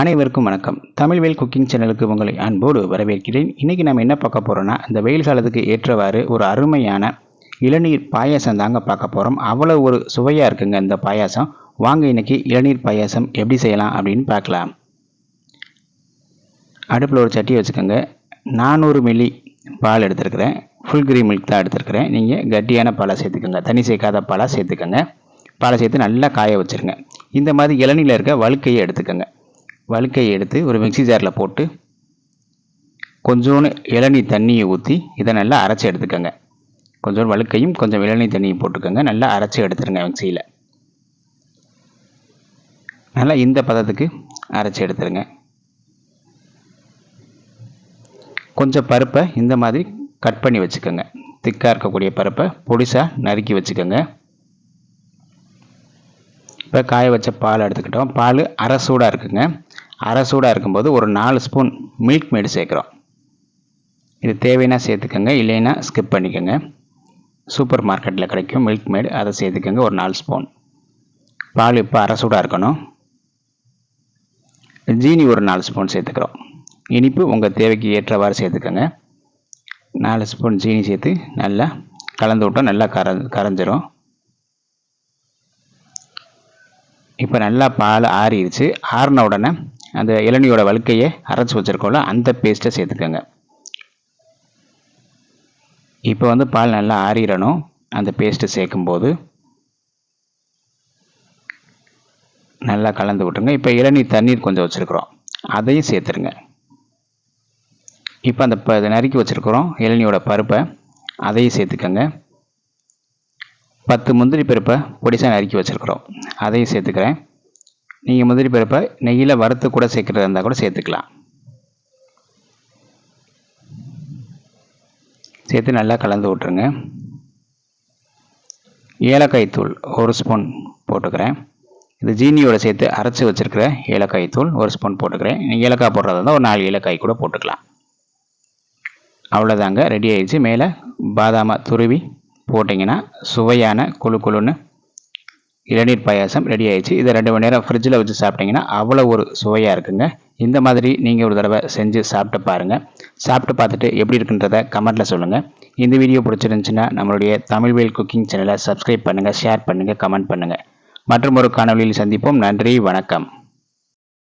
அனைவருக்கும் வணக்கம். தமிழ்வேல் குக்கிங் சேனலுக்கு உங்களை அன்போடு வரவேற்கிறேன். இன்றைக்கி நம்ம என்ன பார்க்க போகிறோன்னா இந்த வெயில் காலத்துக்கு ஏற்றவாறு ஒரு அருமையான இளநீர் பாயாசம் தாங்க பார்க்க போகிறோம் அவ்வளோ ஒரு சுவையாக இருக்குங்க இந்த பாயாசம். வாங்க இன்றைக்கி இளநீர் பாயாசம் எப்படி செய்யலாம் அப்படின்னு பார்க்கலாம். அடுப்பில் ஒரு சட்டியை வச்சுக்கோங்க. நானூறு மில்லி பால் எடுத்துருக்கிறேன். ஃபுல் கிரீம் மில்க் தான் எடுத்துருக்கிறேன். நீங்கள் கட்டியான பாலை சேர்த்துக்கோங்க. தண்ணி சேர்க்காத பாலை சேர்த்துக்கோங்க. பாலை சேர்த்து நல்லா காய வச்சுருங்க. இந்த மாதிரி இளநீரில் இருக்க வழுக்கையை எடுத்துக்கோங்க. வழுக்கையை எடுத்து ஒரு மிக்சி ஜாரில் போட்டு கொஞ்சோண்டு இளநீ தண்ணியை ஊற்றி இதை நல்லா அரைச்சி எடுத்துக்கோங்க. கொஞ்சோண்டு வழுக்கையும் கொஞ்சம் இளநீ தண்ணியும் போட்டுக்கோங்க. நல்லா அரைச்சி எடுத்துருங்க மிக்சியில் நல்லா இந்த பதத்துக்கு அரைச்சி எடுத்துருங்க. கொஞ்சம் பருப்பை இந்த மாதிரி கட் பண்ணி வச்சுக்கோங்க. திக்காக இருக்கக்கூடிய பருப்பை பொடிசாக நறுக்கி வச்சுக்கோங்க. இப்போ காய வச்ச பால் எடுத்துக்கிட்டோம். பால் அரை சூடாக இருக்குங்க. அரை சூடாக இருக்கும்போது ஒரு நாலு ஸ்பூன் மில்க் மேடு சேர்க்குறோம். இது தேவைன்னா சேர்த்துக்கோங்க இல்லைன்னா ஸ்கிப் பண்ணிக்கோங்க. சூப்பர் மார்க்கெட்டில் கிடைக்கும் மில்க் மேடு அதை சேர்த்துக்கோங்க ஒரு நாலு ஸ்பூன். பால் இப்போ அரை சூடாக இருக்கணும். ஜீனி ஒரு நாலு ஸ்பூன் சேர்த்துக்கிறோம். இனிப்பு உங்கள் தேவைக்கு ஏற்றவாறு சேர்த்துக்கோங்க. நாலு ஸ்பூன் ஜீனி சேர்த்து நல்லா கலந்து விட்டோம் நல்லா கர கரைஞ்சிரும். இப்போ நல்லா பால் ஆறிடுச்சு. ஆறின உடனே அந்த இளநியோட வழுக்கையை அரைச்சி வச்சுருக்கோம்ல அந்த பேஸ்ட்டை சேர்த்துக்கோங்க. இப்போ வந்து பால் நல்லா ஆறிடணும். அந்த பேஸ்ட்டை சேர்க்கும்போது நல்லா கலந்து விட்டுருங்க. இப்போ இளநீ தண்ணீர் கொஞ்சம் வச்சுருக்குறோம். அதையும் சேர்த்துருங்க. இப்போ அந்த ப நறுக்கி வச்சுருக்குறோம் இளநியோட பருப்பை. அதையும் சேர்த்துக்கோங்க. பத்து முந்திரி பருப்பை பொடிசாக நறுக்கி வச்சுருக்குறோம். அதையும் சேர்த்துக்கிறேன். நீங்கள் முந்திரி பருப்பை நெய்யில் வறுத்து கூட சேர்க்குறதா இருந்தால் கூட சேர்த்துக்கலாம். சேர்த்து நல்லா கலந்து விட்ருங்க ஏலக்காய் தூள் ஒரு ஸ்பூன் போட்டுக்கிறேன். இது ஜீனியோட சேர்த்து அரைச்சி வச்சுருக்கிற ஏலக்காய் தூள் ஒரு ஸ்பூன் போட்டுக்கிறேன். நீங்கள் ஏலக்காய் போடுறதா இருந்தால் ஒரு நாலு ஏலக்காய் கூட போட்டுக்கலாம். அவ்வளோதாங்க ரெடி ஆயிடுச்சு. மேலே பாதாமை துருவி போட்டிங்கன்னா சுவையான குழு குழுன்னு இளநீர் பாயாசம் ரெடி ஆயிடுச்சு. இதை ரெண்டு மணி நேரம் ஃப்ரிட்ஜில் வச்சு சாப்பிட்டிங்கன்னா அவ்வளோ ஒரு சுவையாக இருக்குங்க. இந்த மாதிரி நீங்கள் ஒரு தடவை செஞ்சு சாப்பிட்டு பாருங்கள் சாப்பிட்டு பார்த்துட்டு எப்படி இருக்குன்றத கமெண்ட்டில் சொல்லுங்கள் இந்த வீடியோ பிடிச்சிருந்துச்சுன்னா நம்மளுடைய தமிழ்வேல் குக்கிங் சேனலை சப்ஸ்கிரைப் பண்ணுங்கள் ஷேர் பண்ணுங்கள் கமெண்ட் பண்ணுங்கள் மற்றும் ஒரு காணொலியில் சந்திப்போம். நன்றி வணக்கம்.